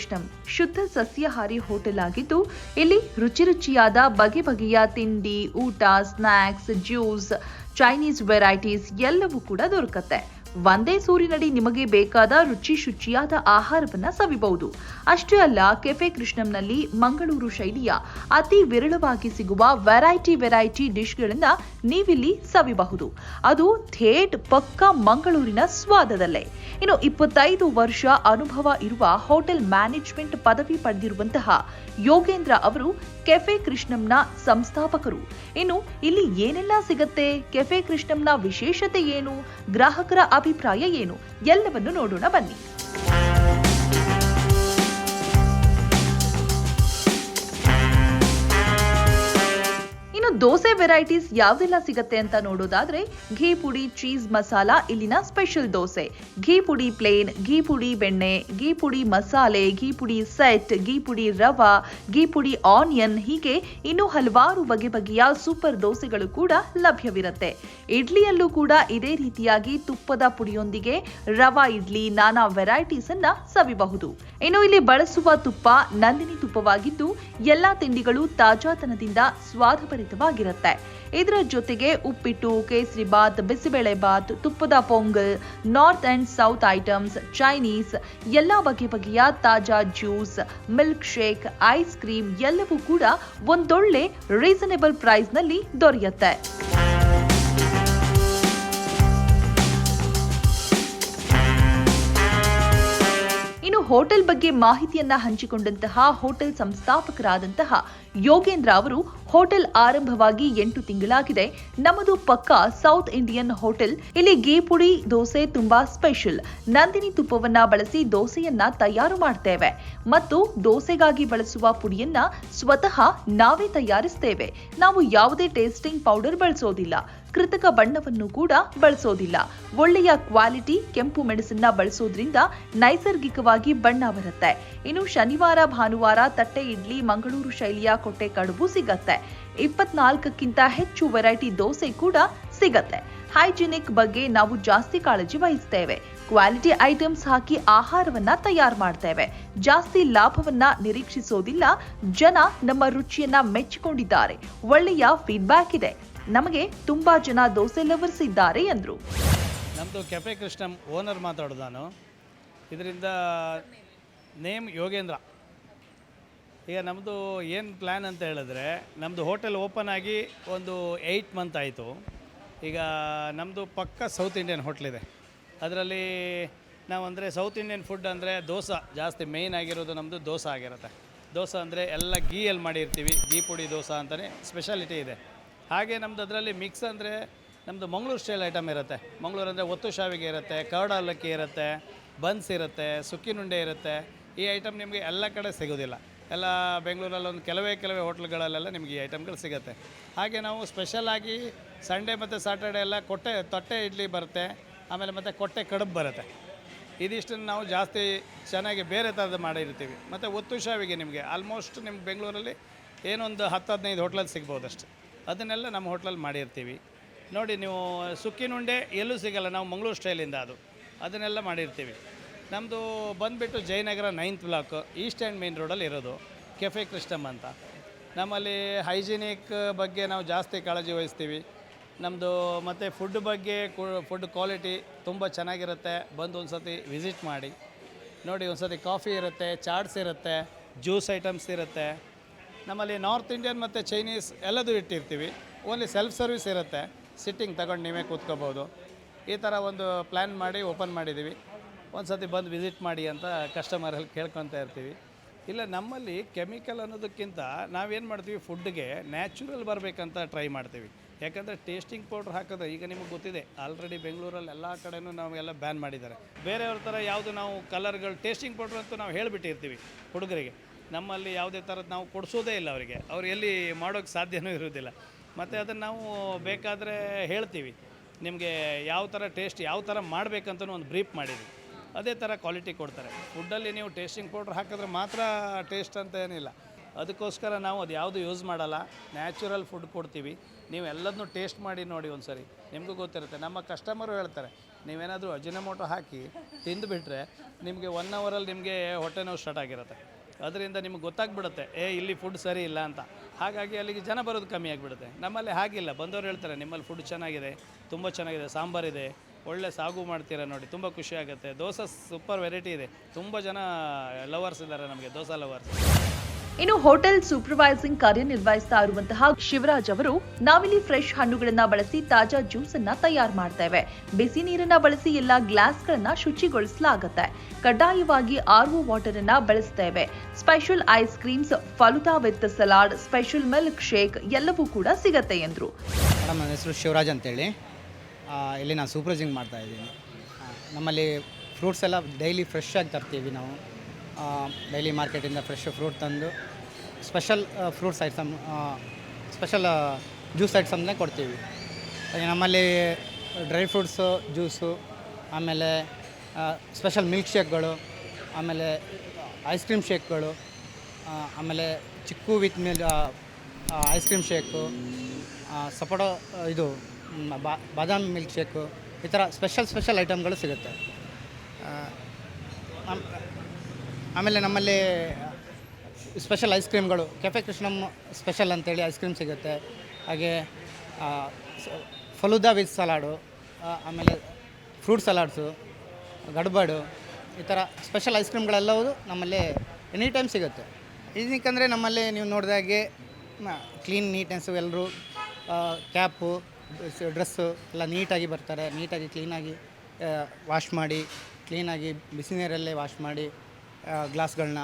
ಕೃಷ್ಣಂ. ಶುದ್ಧ ಸಸ್ಯಾಹಾರಿ ಹೋಟೆಲ್ ಆಗಿದ್ದು, ಇಲ್ಲಿ ರುಚಿ ರುಚಿಯಾದ ಬಗೆ ಬಗೆಯ ತಿಂಡಿ, ಊಟ ಸ್ನ್ಯಾಕ್ಸ್ ಜ್ಯೂಸ್ ಚೈನೀಸ್ ವೆರೈಟೀಸ್ ಎಲ್ಲವೂ ಕೂಡ ದೊರಕತ್ತೆ. ಒಂದೇ ಸೂರಿನಡಿ ನಿಮಗೆ ಬೇಕಾದ ರುಚಿ ಶುಚಿಯಾದ ಆಹಾರವನ್ನ ಸವಿಬಹುದು. ಅಷ್ಟೇ ಅಲ್ಲ, ಕೆಫೆ ಕೃಷ್ಣಂನಲ್ಲಿ ಮಂಗಳೂರು ಶೈಲಿಯ ಅತಿ ವಿರಳವಾಗಿ ಸಿಗುವ ವೆರೈಟಿ ವೆರೈಟಿ ಡಿಶ್ಗಳನ್ನ ನೀವಿಲ್ಲಿ ಸವಿಬಹುದು. ಅದು ಥೇಟ್ ಪಕ್ಕ ಮಂಗಳೂರಿನ ಸ್ವಾದದಲ್ಲೇ. ಇನ್ನು ಇಪ್ಪತ್ತೈದು ವರ್ಷ ಅನುಭವ ಇರುವ ಹೋಟೆಲ್ ಮ್ಯಾನೇಜ್ಮೆಂಟ್ ಪದವಿ ಪಡೆದಿರುವಂತಹ ಯೋಗೇಂದ್ರ ಅವರು ಕೆಫೆ ಕೃಷ್ಣಂನ ಸಂಸ್ಥಾಪಕರು. ಇನ್ನು ಇಲ್ಲಿ ಏನೆಲ್ಲ ಸಿಗತ್ತೆ? ಕೆಫೆ ಕೃಷ್ಣಂನ ವಿಶೇಷತೆ ಏನು? ಗ್ರಾಹಕರ ಅಭಿಪ್ರಾಯ ಏನು? ಎಲ್ಲವನ್ನು ನೋಡೋಣ ಬನ್ನಿ. ದೋಸೆ ವೆರೈಟೀಸ್ ಯಾವ್ದೆಲ್ಲ ಸಿಗತ್ತೆ ಅಂತ ನೋಡೋದಾದ್ರೆ, ಘೀ ಪುಡಿ, ಚೀಸ್ ಮಸಾಲಾ, ಇಲ್ಲಿನ ಸ್ಪೆಷಲ್ ದೋಸೆ. ಘೀ ಪುಡಿ ಪ್ಲೇನ್, ಘೀ ಪುಡಿ ಬೆಣ್ಣೆ, ಘೀ ಪುಡಿ ಮಸಾಲೆ, ಘೀ ಪುಡಿ ಸೆಟ್, ಘೀ ಪುಡಿ ರವಾ, ಘೀ ಪುಡಿ ಆನಿಯನ್, ಹೀಗೆ ಇನ್ನು ಹಲವಾರು ಬಗೆ ಬಗೆಯ ಸೂಪರ್ ದೋಸೆಗಳು ಕೂಡ ಲಭ್ಯವಿರುತ್ತೆ. ಇಡ್ಲಿಯಲ್ಲೂ ಕೂಡ ಇದೇ ರೀತಿಯಾಗಿ ತುಪ್ಪದ ಪುಡಿಯೊಂದಿಗೆ ರವಾ ಇಡ್ಲಿ, ನಾನಾ ವೆರೈಟೀಸ್ ಅನ್ನ ಸವಿಬಹುದು. ಇನ್ನು ಇಲ್ಲಿ ಬಳಸುವ ತುಪ್ಪ ನಂದಿನಿ ತುಪ್ಪವಾಗಿದ್ದು, ಎಲ್ಲಾ ತಿಂಡಿಗಳು ತಾಜಾತನದಿಂದ ಸ್ವಾದಭರಿತವಾಗಿರುತ್ತೆ ಇದರ ಜೊತೆಗೆ ಉಪ್ಪಿಟ್ಟು, ಕೇಸರಿ ಬಾತ್, ಬಿಸಿಬೇಳೆ ಬಾತ್, ತುಪ್ಪದ pongal, north and south items, Chinese, ಎಲ್ಲಾ ಬಗೆ ಬಗೆಯ ತಾಜಾ juice, milk shake, ice cream ಎಲ್ಲವೂ ಕೂಡ ಒಂದೊಳ್ಳೆ ರೀಸನೇಬಲ್ ಪ್ರೈಸ್ನಲ್ಲಿ ದೊರೆಯುತ್ತೆ. ಇನ್ನು ಹೋಟೆಲ್ ಬಗ್ಗೆ ಮಾಹಿತಿಯನ್ನ ಹಂಚಿಕೊಂಡಂತಹ ಹೋಟೆಲ್ ಸಂಸ್ಥಾಪಕರಾದಂತಹ ಯೋಗೇಂದ್ರ ಅವರು ಹೋಟೆಲ್ ಆರಂಭವಾಗಿ ಎಂಟು ತಿಂಗಳಾಗಿದೆ. ನಮ್ಮದು ಪಕ್ಕಾ ಸೌತ್ ಇಂಡಿಯನ್ ಹೋಟೆಲ್. ಇಲ್ಲಿ ಗೀಪುಡಿ ದೋಸೆ ತುಂಬಾ ಸ್ಪೆಷಲ್. ನಂದಿನಿ ತುಪ್ಪವನ್ನ ಬಳಸಿ ದೋಸೆಯನ್ನ ತಯಾರು ಮಾಡ್ತೇವೆ. ಮತ್ತು ದೋಸೆಗಾಗಿ ಬಳಸುವ ಪುಡಿಯನ್ನ ಸ್ವತಃ ನಾವೇ ತಯಾರಿಸ್ತೇವೆ. ನಾವು ಯಾವುದೇ ಟೇಸ್ಟಿಂಗ್ ಪೌಡರ್ ಬಳಸೋದಿಲ್ಲ. ಕೃತಕ ಬಣ್ಣವನ್ನು ಕೂಡ ಬಳಸೋದಿಲ್ಲ. ಒಳ್ಳೆಯ ಕ್ವಾಲಿಟಿ ಕೆಂಪು ಮೆಣಸನ್ನ ಬಳಸೋದ್ರಿಂದ ನೈಸರ್ಗಿಕವಾಗಿ ಬಣ್ಣ ಬರುತ್ತೆ. ಇನ್ನು ಶನಿವಾರ, ಭಾನುವಾರ ತಟ್ಟೆ ಇಡ್ಲಿ, ಮಂಗಳೂರು ಶೈಲಿಯ ಕೊಟ್ಟೆ ಕಡುಬು ಸಿಗತ್ತೆ. ಇಪ್ಪತ್ನಾಲ್ಕಕ್ಕಿಂತ ಹೆಚ್ಚು ವೆರೈಟಿ ದೋಸೆ ಕೂಡ ಸಿಗತ್ತೆ. ಹೈಜಿನಿಕ್ ಬಗ್ಗೆ ನಾವು ಜಾಸ್ತಿ ಕಾಳಜಿ ವಹಿಸ್ತೇವೆ. ಕ್ವಾಲಿಟಿ ಐಟಮ್ಸ್ ಹಾಕಿ ಆಹಾರವನ್ನ ತಯಾರು ಮಾಡ್ತೇವೆ. ಜಾಸ್ತಿ ಲಾಭವನ್ನ ನಿರೀಕ್ಷಿಸೋದಿಲ್ಲ. ಜನ ನಮ್ಮ ರುಚಿಯನ್ನ ಮೆಚ್ಚಿಕೊಂಡಿದ್ದಾರೆ. ಒಳ್ಳೆಯ ಫೀಡ್ಬ್ಯಾಕ್ ಇದೆ. ನಮಗೆ ತುಂಬಾ ಜನ ದೋಸೆ ಲವರ್ಸ್ ಇದ್ದಾರೆ ಎಂದ್ರು ನಮ್ಮದು ಕೆಫೆ ಕೃಷ್ಣಂ ಓನರ್ ಮಾತಾಡೋದು ನಾನು. ಇದರಿಂದ ನೇಮ್ ಯೋಗೇಂದ್ರ. ಈಗ ನಮ್ಮದು ಏನು ಪ್ಲ್ಯಾನ್ ಅಂತ ಹೇಳಿದ್ರೆ ನಮ್ಮದು ಹೋಟೆಲ್ ಓಪನ್ ಆಗಿ ಒಂದು ಏಯ್ಟ್ ಮಂತ್ ಆಯಿತು. ಈಗ ನಮ್ಮದು ಪಕ್ಕ ಸೌತ್ ಇಂಡಿಯನ್ ಹೋಟ್ಲಿದೆ ಅದರಲ್ಲಿ ನಾವು ಅಂದರೆ ಸೌತ್ ಇಂಡಿಯನ್ ಫುಡ್ ಅಂದರೆ ದೋಸೆ ಜಾಸ್ತಿ ಮೇಯ್ನ್ ಆಗಿರೋದು ನಮ್ಮದು ದೋಸೆ ಆಗಿರುತ್ತೆ. ದೋಸೆ ಅಂದರೆ ಎಲ್ಲ ಗೀಯಲ್ಲಿ ಮಾಡಿರ್ತೀವಿ ಗೀ ಪುಡಿ ದೋಸೆ ಅಂತಲೇ ಸ್ಪೆಷಾಲಿಟಿ ಇದೆ. ಹಾಗೆ ನಮ್ಮದು ಅದರಲ್ಲಿ ಮಿಕ್ಸ್ ಅಂದರೆ ನಮ್ಮದು ಮಂಗಳೂರು ಸ್ಟೈಲ್ ಐಟಮ್ ಇರುತ್ತೆ. ಮಂಗಳೂರು ಅಂದರೆ ಒತ್ತು ಶಾವಿಗೆ ಇರುತ್ತೆ, ಕರ್ಡ ಅವಲಕ್ಕಿ ಇರುತ್ತೆ ಬನ್ಸ್ ಇರುತ್ತೆ ಸುಕ್ಕಿನುಂಡೆ ಇರುತ್ತೆ. ಈ ಐಟಮ್ ನಿಮಗೆ ಎಲ್ಲ ಕಡೆ ಸಿಗೋದಿಲ್ಲ. ಎಲ್ಲ ಬೆಂಗಳೂರಲ್ಲಿ ಒಂದು ಕೆಲವೇ ಕೆಲವೇ ಹೋಟ್ಲ್ಗಳಲ್ಲೆಲ್ಲ ನಿಮಗೆ ಈ ಐಟಮ್ಗಳು ಸಿಗುತ್ತೆ. ಹಾಗೆ ನಾವು ಸ್ಪೆಷಲಾಗಿ ಸಂಡೇ ಮತ್ತು ಸಾಟರ್ಡೆ ಎಲ್ಲ ಕೊಟ್ಟೆ, ತೊಟ್ಟೆ ಇಡ್ಲಿ ಬರುತ್ತೆ, ಆಮೇಲೆ ಮತ್ತು ಕೊಟ್ಟೆ ಕಡುಬು ಬರುತ್ತೆ. ಇದಿಷ್ಟನ್ನು ನಾವು ಜಾಸ್ತಿ ಚೆನ್ನಾಗಿ ಬೇರೆ ಥರದ್ದು ಮಾಡಿರ್ತೀವಿ. ಮತ್ತು ಒತ್ತು ಶಾವಿಗೆ ನಿಮಗೆ ಆಲ್ಮೋಸ್ಟ್ ನಿಮ್ಮ ಬೆಂಗಳೂರಲ್ಲಿ ಏನೊಂದು ಹತ್ತು ಹದಿನೈದು ಹೋಟ್ಲಲ್ಲಿ ಸಿಗ್ಬೋದು ಅದನ್ನೆಲ್ಲ ನಮ್ಮ ಹೋಟ್ಲಲ್ಲಿ ಮಾಡಿರ್ತೀವಿ. ನೋಡಿ ನೀವು ಸುಕ್ಕಿನುಂಡೆ ಎಲ್ಲೂ ಸಿಗಲ್ಲ, ನಾವು ಮಂಗಳೂರು ಸ್ಟೈಲಿಂದ ಅದು. ಅದನ್ನೆಲ್ಲ ಮಾಡಿರ್ತೀವಿ. ನಮ್ಮದು ಬಂದುಬಿಟ್ಟು Jayanagar ninth block, East End main ರೋಡಲ್ಲಿ ಇರೋದು, ಕೆಫೆ ಕೃಷ್ಣಮ್ ಅಂತ. ನಮ್ಮಲ್ಲಿ ಹೈಜಿನಿಕ್ ಬಗ್ಗೆ ನಾವು ಜಾಸ್ತಿ ಕಾಳಜಿ ವಹಿಸ್ತೀವಿ. ನಮ್ಮದು ಮತ್ತು ಫುಡ್ ಬಗ್ಗೆ ಫುಡ್ ಕ್ವಾಲಿಟಿ ತುಂಬ ಚೆನ್ನಾಗಿರುತ್ತೆ. ಬಂದು ಒಂದು ಸತಿ ವಿಸಿಟ್ ಮಾಡಿ. ನೋಡಿ ಒಂದು ಸತಿ ಕಾಫಿ ಇರುತ್ತೆ, ಚಾಟ್ಸ್ ಇರುತ್ತೆ, ಜ್ಯೂಸ್ ಐಟಮ್ಸ್ ಇರುತ್ತೆ. ನಮ್ಮಲ್ಲಿ ನಾರ್ತ್ ಇಂಡಿಯನ್ ಮತ್ತು ಚೈನೀಸ್ ಎಲ್ಲದೂ ಇಟ್ಟಿರ್ತೀವಿ. ಓನ್ಲಿ ಸೆಲ್ಫ್ ಸರ್ವಿಸ್ ಇರುತ್ತೆ. ಸಿಟ್ಟಿಂಗ್ ತಗೊಂಡು ನೀವೇ ಕೂತ್ಕೋಬೋದು. ಈ ಥರ ಒಂದು ಪ್ಲ್ಯಾನ್ ಮಾಡಿ ಓಪನ್ ಮಾಡಿದ್ದೀವಿ. ಒಂದು ಸತಿ ಬಂದು ವಿಸಿಟ್ ಮಾಡಿ ಅಂತ ಕಸ್ಟಮರಲ್ಲಿ ಕೇಳ್ಕೊತಾ ಇರ್ತೀವಿ. ಇಲ್ಲ, ನಮ್ಮಲ್ಲಿ ಕೆಮಿಕಲ್ ಅನ್ನೋದಕ್ಕಿಂತ ನಾವೇನು ಮಾಡ್ತೀವಿ ಫುಡ್ಗೆ ನ್ಯಾಚುರಲ್ ಬರಬೇಕಂತ ಟ್ರೈ ಮಾಡ್ತೀವಿ. ಯಾಕಂದರೆ ಟೇಸ್ಟಿಂಗ್ ಪೌಡ್ರ್ ಹಾಕೋದು, ಈಗ ನಿಮಗೆ ಗೊತ್ತಿದೆ ಆಲ್ರೆಡಿ ಬೆಂಗಳೂರಲ್ಲಿ ಎಲ್ಲ ಕಡೆಯೂ ನಾವೆಲ್ಲ ಬ್ಯಾನ್ ಮಾಡಿದ್ದಾರೆ. ಬೇರೆಯವ್ರ ಥರ ಯಾವುದು ನಾವು ಕಲರ್ಗಳು ಟೇಸ್ಟಿಂಗ್ ಪೌಡ್ರ್ ಅಂತೂ ನಾವು ಹೇಳಿಬಿಟ್ಟಿರ್ತೀವಿ ಹುಡುಗರಿಗೆ. ನಮ್ಮಲ್ಲಿ ಯಾವುದೇ ಥರದ್ದು ನಾವು ಕೊಡಿಸೋದೇ ಇಲ್ಲ ಅವರಿಗೆ. ಅವ್ರು ಎಲ್ಲಿ ಮಾಡೋಕ್ಕೆ ಸಾಧ್ಯನೂ ಇರೋದಿಲ್ಲ. ಮತ್ತು ಅದನ್ನು ನಾವು ಬೇಕಾದರೆ ಹೇಳ್ತೀವಿ. ನಿಮಗೆ ಯಾವ ಥರ ಟೇಸ್ಟ್ ಯಾವ ಥರ ಮಾಡಬೇಕಂತಲೂ ಒಂದು ಬ್ರೀಫ್ ಮಾಡಿದ್ವಿ. ಅದೇ ಥರ ಕ್ವಾಲಿಟಿ ಕೊಡ್ತಾರೆ. ಫುಡ್ಡಲ್ಲಿ ನೀವು ಟೇಸ್ಟಿಂಗ್ ಪೌಡ್ರ್ ಹಾಕಿದ್ರೆ ಮಾತ್ರ ಟೇಸ್ಟ್ ಅಂತ ಏನಿಲ್ಲ. ಅದಕ್ಕೋಸ್ಕರ ನಾವು ಅದು ಯಾವುದು ಯೂಸ್ ಮಾಡಲ್ಲ. ನ್ಯಾಚುರಲ್ ಫುಡ್ ಕೊಡ್ತೀವಿ. ನೀವು ಎಲ್ಲದನ್ನೂ ಟೇಸ್ಟ್ ಮಾಡಿ ನೋಡಿ ಒಂದು ಸರಿ ನಿಮಗೂ ಗೊತ್ತಿರುತ್ತೆ. ನಮ್ಮ ಕಸ್ಟಮರು ಹೇಳ್ತಾರೆ, ನೀವೇನಾದರೂ ಅಜಿನಮೋಟೊ ಹಾಕಿ ತಿಂದುಬಿಟ್ರೆ ನಿಮಗೆ ಒನ್ ಅವರಲ್ಲಿ ನಿಮಗೆ ಹೊಟ್ಟೆ ನೋವು ಸ್ಟಾರ್ಟ್ ಆಗಿರುತ್ತೆ. ಅದರಿಂದ ನಿಮ್ಗೆ ಗೊತ್ತಾಗ್ಬಿಡುತ್ತೆ, ಏ, ಇಲ್ಲಿ ಫುಡ್ ಸರಿ ಇಲ್ಲ ಅಂತ. ಹಾಗಾಗಿ ಅಲ್ಲಿಗೆ ಜನ ಬರೋದು ಕಮ್ಮಿ ಆಗಿಬಿಡುತ್ತೆ. ನಮ್ಮಲ್ಲಿ ಹಾಗಿಲ್ಲ. ಬಂದವರು ಹೇಳ್ತಾರೆ, ನಿಮ್ಮಲ್ಲಿ ಫುಡ್ ಚೆನ್ನಾಗಿದೆ, ತುಂಬ ಚೆನ್ನಾಗಿದೆ, ಸಾಂಬಾರಿದೆ ಒಳ್ಳೆ ಸಾಗು ಮಾಡ್ತೀರಾ ನೋಡಿ ತುಂಬ ಖುಷಿ ಆಗುತ್ತೆ. ದೋಸೆ ಸೂಪರ್ ವೆರೈಟಿ ಇದೆ. ತುಂಬ ಜನ ಲವರ್ಸ್ ಇದ್ದಾರೆ ನಮಗೆ ದೋಸೆ ಲವರ್ಸ್ ಇನ್ನು ಹೋಟೆಲ್ ಸೂಪರ್ವೈಸಿಂಗ್ ಕಾರ್ಯನಿರ್ವಹಿಸ್ತಾ ಇರುವಂತಹ ಶಿವರಾಜ್ ಅವರು ನಾವಿಲ್ಲಿ ಫ್ರೆಶ್ ಹಣ್ಣುಗಳನ್ನ ಬಳಸಿ ತಾಜಾ ಜ್ಯೂಸ್ ಅನ್ನ ತಯಾರು ಮಾಡ್ತೇವೆ. ಬಿಸಿ ನೀರನ್ನ ಬಳಸಿ ಎಲ್ಲಾ ಗ್ಲಾಸ್ಗಳನ್ನ ಶುಚಿಗೊಳಿಸಲಾಗುತ್ತೆ. ಕಡ್ಡಾಯವಾಗಿ ಆರ್ ಓ ವಾಟರ್ ಅನ್ನ ಬಳಸ್ತೇವೆ. Special ice creams falooda with salad special milkshake ಎಲ್ಲವೂ ಕೂಡ ಸಿಗತ್ತೆ ಎಂದ್ರು. ನನ್ನ ಹೆಸರು ಶಿವರಾಜ್ ಅಂತೇಳಿ. ಇಲ್ಲಿ ನಾನು ಸೂಪರ್ವೈಸಿಂಗ್ ಮಾಡ್ತಾಯಿದ್ದೀನಿ ನಮ್ಮಲ್ಲಿ ಫ್ರೂಟ್ಸ್ ಎಲ್ಲ ಡೈಲಿ ಫ್ರೆಶ್ ಆಗಿ ತರ್ತೀವಿ ನಾವು. ಡೈಲಿ ಮಾರ್ಕೆಟಿಂದ ಫ್ರೆಶ್ ಫ್ರೂಟ್ ತಂದು special fruits item special juice ಐಟಮ್ನೇ ಕೊಡ್ತೀವಿ. ನಮ್ಮಲ್ಲಿ ಡ್ರೈ ಫ್ರೂಟ್ಸು, ಜ್ಯೂಸು, ಆಮೇಲೆ ಸ್ಪೆಷಲ್ ಮಿಲ್ಕ್ ಶೇಕ್ಗಳು, ಆಮೇಲೆ ಐಸ್ ಕ್ರೀಮ್ ಶೇಕ್ಗಳು ಆಮೇಲೆ chikoo with milk ice cream shake sapota ಇದು ಬಾ- ಬಾದಾಮಿ ಮಿಲ್ಕ್ ಶೇಕು, ಈ ಥರ ಸ್ಪೆಷಲ್ ಸ್ಪೆಷಲ್ ಐಟಮ್ಗಳು ಸಿಗುತ್ತೆ. ಆಮೇಲೆ ನಮ್ಮಲ್ಲಿ ಸ್ಪೆಷಲ್ ಐಸ್ ಕ್ರೀಮ್ಗಳು, ಕೆಫೆ ಕೃಷ್ಣಮ್ ಸ್ಪೆಷಲ್ ಅಂತೇಳಿ ಐಸ್ ಕ್ರೀಮ್ ಸಿಗುತ್ತೆ. ಹಾಗೆ ಫಲುದಾ ವಿತ್ ಸಲಾಡು ಆಮೇಲೆ ಫ್ರೂಟ್ ಸಲಾಡ್ಸು, ಗಡ್ಬಡು, ಈ ಥರ ಸ್ಪೆಷಲ್ ಐಸ್ ಕ್ರೀಮ್ಗಳೆಲ್ಲವೂ ನಮ್ಮಲ್ಲಿ ಎನಿ ಟೈಮ್ ಸಿಗುತ್ತೆ. ಇದಕ್ಕಂದರೆ ನಮ್ಮಲ್ಲಿ ನೀವು ನೋಡಿದಾಗೆ ಕ್ಲೀನ್ ನೀಟ್ನೆಸ್ಸು ಎಲ್ಲರೂ ಕ್ಯಾಪು ಡ್ರೆಸ್ಸು ಎಲ್ಲ ನೀಟಾಗಿ ಬರ್ತಾರೆ. ನೀಟಾಗಿ, ಕ್ಲೀನಾಗಿ ವಾಶ್ ಮಾಡಿ, ಕ್ಲೀನಾಗಿ ಬಿಸಿ ನೀರಲ್ಲೇ ವಾಶ್ ಮಾಡಿ ಗ್ಲಾಸ್ಗಳನ್ನ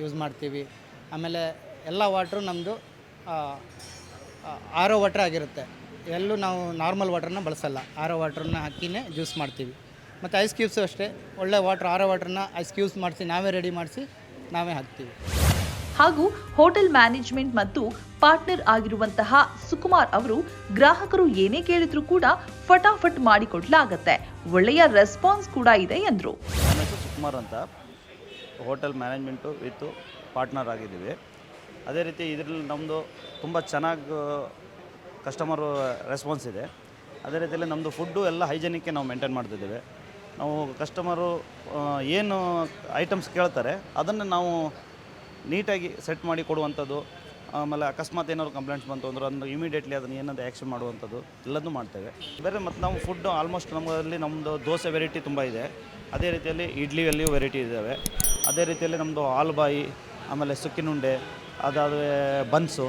ಯೂಸ್ ಮಾಡ್ತೀವಿ. ಆಮೇಲೆ ಎಲ್ಲ ವಾಟ್ರು ನಮ್ಮದು ಆರೋ ವಾಟ್ರ್ ಆಗಿರುತ್ತೆ. ಎಲ್ಲೂ ನಾವು ನಾರ್ಮಲ್ ವಾಟ್ರನ್ನ ಬಳಸಲ್ಲ. ಆರೋ ವಾಟ್ರನ್ನ ಹಾಕಿನೇ ಜ್ಯೂಸ್ ಮಾಡ್ತೀವಿ. ಮತ್ತು ಐಸ್ ಕ್ಯೂಬ್ಸು ಅಷ್ಟೇ. ಒಳ್ಳೆ ವಾಟ್ರ್, ಆರೋ ವಾಟ್ರನ್ನ ಐಸ್ ಕ್ಯೂಬ್ಸ್ ಮಾಡಿಸಿ, ನಾವೇ ರೆಡಿ ಮಾಡಿಸಿ, ನಾವೇ ಹಾಕ್ತೀವಿ. ಹಾಗೂ ಹೋಟೆಲ್ ಮ್ಯಾನೇಜ್ಮೆಂಟ್ ಮತ್ತು ಪಾರ್ಟ್ನರ್ ಆಗಿರುವಂತಹ ಸುಕುಮಾರ್ ಅವರು ಗ್ರಾಹಕರು ಏನೇ ಕೇಳಿದ್ರು ಕೂಡ ಫಟಾಫಟ್ ಮಾಡಿಕೊಡ್ಲಾಗತ್ತೆ. ಒಳ್ಳೆಯ ರೆಸ್ಪಾನ್ಸ್ ಕೂಡ ಇದೆ ಎಂದರು. ಸುಕುಮಾರ್ ಅಂತ. ಹೋಟೆಲ್ ಮ್ಯಾನೇಜ್ಮೆಂಟು ವಿತ್ ಪಾರ್ಟ್ನರ್ ಆಗಿದ್ದೀವಿ. ಅದೇ ರೀತಿ ಇದರಲ್ಲಿ ನಮ್ಮದು ತುಂಬ ಚೆನ್ನಾಗಿ ಕಸ್ಟಮರು ರೆಸ್ಪಾನ್ಸ್ ಇದೆ. ಅದೇ ರೀತಿಯಲ್ಲಿ ನಮ್ಮದು ಫುಡ್ಡು ಎಲ್ಲ ಹೈಜೆನಿಕ್ಕೆ ನಾವು ಮೇಂಟೈನ್ ಮಾಡ್ತಿದ್ದೇವೆ. ನಾವು ಕಸ್ಟಮರು ಏನು ಐಟಮ್ಸ್ ಕೇಳ್ತಾರೆ ಅದನ್ನು ನಾವು ನೀಟಾಗಿ ಸೆಟ್ ಮಾಡಿ ಕೊಡುವಂಥದ್ದು ಆಮೇಲೆ ಅಕಸ್ಮಾತ್ ಏನಾದ್ರು ಕಂಪ್ಲೇಂಟ್ಸ್ ಬಂತು ಅಂದ್ರೆ ಅದನ್ನು ಇಮಿಡಿಯೇಟ್ಲಿ ಅದನ್ನು ಏನಾದ್ರು ಆ್ಯಕ್ಷನ್ ಮಾಡುವಂಥದ್ದು ಎಲ್ಲದನ್ನೂ ಮಾಡ್ತೇವೆ. ಬೇರೆ ಮತ್ತು ನಾವು ಫುಡ್ ಆಲ್ಮೋಸ್ಟ್ ನಮ್ಮಲ್ಲಿ ನಮ್ಮದು ದೋಸೆ ವೆರೈಟಿ ತುಂಬ ಇದೆ. ಅದೇ ರೀತಿಯಲ್ಲಿ ಇಡ್ಲಿಯಲ್ಲಿಯೂ ವೆರೈಟಿ ಇದ್ದಾವೆ. ಅದೇ ರೀತಿಯಲ್ಲಿ ನಮ್ಮದು ಹಾಲ್ಬಾಯಿ, ಆಮೇಲೆ ಸುಕ್ಕಿನುಂಡೆ ಅದಾದ ಬನ್ಸು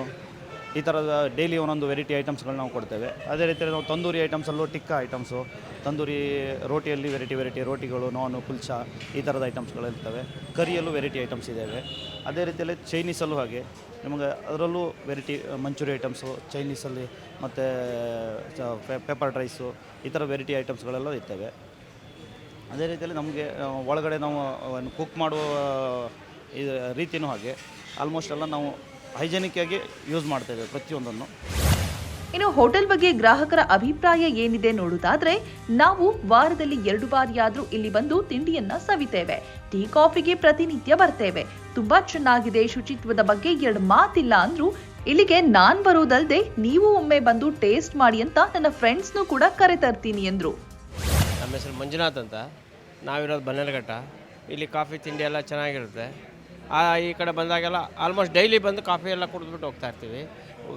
ಈ ಥರದ ಡೈಲಿ ಒಂದೊಂದು ವೆರೈಟಿ ಐಟಮ್ಸ್ಗಳು ನಾವು ಕೊಡ್ತೇವೆ. ಅದೇ ರೀತಿಯಲ್ಲಿ ನಾವು ತಂದೂರಿ ಐಟಮ್ಸಲ್ಲೂ ಟಿಕ್ಕ ಐಟಮ್ಸು ತಂದೂರಿ ರೋಟಿಯಲ್ಲಿ ವೆರೈಟಿ ವೆರೈಟಿ ರೋಟಿಗಳು ನಾನು ಕುಲ್ಚಾ ಈ ಥರದ ಐಟಮ್ಸ್ಗಳಿರ್ತವೆ ಕರಿಯಲ್ಲೂ ವೆರೈಟಿ ಐಟಮ್ಸ್ ಇದ್ದಾವೆ ಅದೇ ರೀತಿಯಲ್ಲಿ ಚೈನೀಸಲ್ಲೂ ಹಾಗೆ. ನಿಮಗೆ ಅದರಲ್ಲೂ ವೆರೈಟಿ ಮಂಚೂರಿ ಐಟಮ್ಸು ಚೈನೀಸಲ್ಲಿ ಮತ್ತು ಪೆಪ್ಪರ್ ರೈಸು ಈ ಥರ ವೆರೈಟಿ ಐಟಮ್ಸ್ಗಳೆಲ್ಲ ಇರ್ತವೆ. ಅದೇ ರೀತಿಯಲ್ಲಿ ನಮಗೆ ಒಳಗಡೆ ನಾವು ಕುಕ್ ಮಾಡುವ ಇದು ರೀತಿಯೂ ಹಾಗೆ. ಆಲ್ಮೋಸ್ಟ್ ಎಲ್ಲ ನಾವು ಹೈಜೆನಿಕ್ ಆಗಿ ಯೂಸ್ ಮಾಡ್ತೇವೆ ಪ್ರತಿಯೊಂದನ್ನು. ಇನ್ನು ಹೋಟೆಲ್ ಬಗ್ಗೆ ಗ್ರಾಹಕರ ಅಭಿಪ್ರಾಯ ಏನಿದೆ ನೋಡುವುದಾದ್ರೆ ನಾವು ವಾರದಲ್ಲಿ ಎರಡು ಬಾರಿಯಾದ್ರೂ ಇಲ್ಲಿ ಬಂದು ತಿಂಡಿಯನ್ನ ಸವಿತೇವೆ. ಟೀ ಕಾಫಿಗೆ ಪ್ರತಿನಿತ್ಯ ಬರ್ತೇವೆ. ತುಂಬಾ ಚೆನ್ನಾಗಿದೆ ಶುಚಿತ್ವದ ಬಗ್ಗೆ ಎರಡು ಮಾತಿಲ್ಲ ಅಂದ್ರು ಇಲ್ಲಿಗೆ ನಾನ್ ಬರೋದಲ್ದೆ ನೀವು ಒಮ್ಮೆ ಬಂದು ಟೇಸ್ಟ್ ಮಾಡಿ ಅಂತ ನನ್ನ ಫ್ರೆಂಡ್ಸ್ನು ಕೂಡ ಕರೆ ತರ್ತೀನಿ ಎಂದ್ರು ನಮ್ಮ ಹೆಸರು ಮಂಜುನಾಥ್ ಅಂತ. ನಾವಿರೋದು ಬನ್ನೇರಘಟ್ಟ ಇಲ್ಲಿ ಕಾಫಿ ತಿಂಡಿ ಎಲ್ಲ ಚೆನ್ನಾಗಿರುತ್ತೆ. ಆ ಈ ಕಡೆ ಬಂದಾಗೆಲ್ಲ ಆಲ್ಮೋಸ್ಟ್ ಡೈಲಿ ಬಂದು ಕಾಫಿ ಎಲ್ಲ ಕುಡಿದ್ಬಿಟ್ಟು ಹೋಗ್ತಾ ಇರ್ತೀವಿ.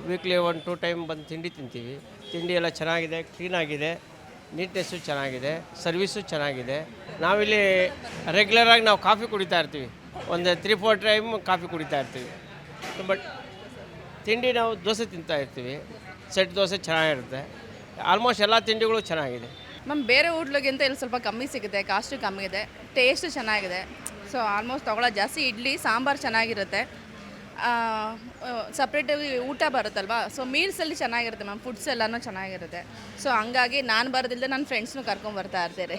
ವೀಕ್ಲಿ ಒನ್ ಟೂ ಟೈಮ್ ಬಂದು ತಿಂಡಿ ತಿಂತೀವಿ. ತಿಂಡಿ ಎಲ್ಲ ಚೆನ್ನಾಗಿದೆ ಕ್ಲೀನಾಗಿದೆ ನೀಟ್ನೆಸ್ಸು ಚೆನ್ನಾಗಿದೆ ಸರ್ವಿಸು ಚೆನ್ನಾಗಿದೆ. ನಾವಿಲ್ಲಿ ರೆಗ್ಯುಲರಾಗಿ ನಾವು ಕಾಫಿ ಕುಡಿತಾ ಇರ್ತೀವಿ. ಒಂದು ತ್ರೀ ಫೋರ್ ಟೈಮ್ ಕಾಫಿ ಕುಡಿತಾ ಇರ್ತೀವಿ. ಬಟ್ ತಿಂಡಿ ನಾವು ದೋಸೆ ತಿಂತಾ ಇರ್ತೀವಿ. ಸೆಟ್ ದೋಸೆ ಚೆನ್ನಾಗಿರುತ್ತೆ. ಆಲ್ಮೋಸ್ಟ್ ಎಲ್ಲ ತಿಂಡಿಗಳು ಚೆನ್ನಾಗಿದೆ. ಮ್ಯಾಮ್, ಬೇರೆ ಹೋಟ್ಲಿಗಿಂತ ಇಲ್ಲಿ ಸ್ವಲ್ಪ ಕಮ್ಮಿ ಸಿಗುತ್ತೆ ಕಾಸ್ಟು ಕಮ್ಮಿ ಇದೆ. ಟೇಸ್ಟು ಚೆನ್ನಾಗಿದೆ. ಸೊ ಆಲ್ಮೋಸ್ಟ್ ತೊಗೊಳ್ಳೋದು ಜಾಸ್ತಿ ಇಡ್ಲಿ, ಸಾಂಬಾರು ಚೆನ್ನಾಗಿರುತ್ತೆ. ಸಪ್ರೇಟಾಗಿ ಊಟ ಬರುತ್ತಲ್ವಾ? ಸೊ ಮೀಲ್ಸಲ್ಲಿ ಚೆನ್ನಾಗಿರುತ್ತೆ ಮ್ಯಾಮ್ ಫುಡ್ಸ್ ಎಲ್ಲನೂ ಚೆನ್ನಾಗಿರುತ್ತೆ. ಸೊ ಹಂಗಾಗಿ ನಾನು ಬರೋದಿಲ್ಲದೆ ನನ್ನ ಫ್ರೆಂಡ್ಸ್ನು ಕರ್ಕೊಂಡು ಬರ್ತಾ ಇರ್ತಾರೆ.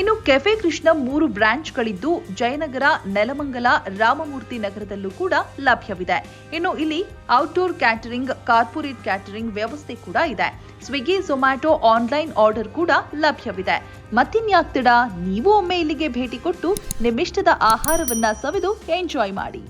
ಇನ್ನು ಕೆಫೆ ಕೃಷ್ಣ ಮೂರು ಬ್ರಾಂಚ್ಗಳಿದ್ದು ಜಯನಗರ, ನೆಲಮಂಗಲ, ರಾಮಮೂರ್ತಿ ನಗರದಲ್ಲೂ ಕೂಡ ಲಭ್ಯವಿದೆ. ಇನ್ನು ಇಲ್ಲಿ ಔಟ್ಡೋರ್ ಕ್ಯಾಟರಿಂಗ್, ಕಾರ್ಪೊರೇಟ್ ಕ್ಯಾಟರಿಂಗ್ ವ್ಯವಸ್ಥೆ ಕೂಡ ಇದೆ. ಸ್ವಿಗ್ಗಿ ಝೊಮ್ಯಾಟೊ ಆನ್ಲೈನ್ ಆರ್ಡರ್ ಕೂಡ ಲಭ್ಯವಿದೆ. ಮತ್ತಿನ್ಯಾಕ್ತಿಡ ನೀವು ಒಮ್ಮೆ ಇಲ್ಲಿಗೆ ಭೇಟಿ ಕೊಟ್ಟು ನಿಮ್ಮಿಷ್ಟದ ಆಹಾರವನ್ನ ಸವಿದು ಎಂಜಾಯ್ ಮಾಡಿ.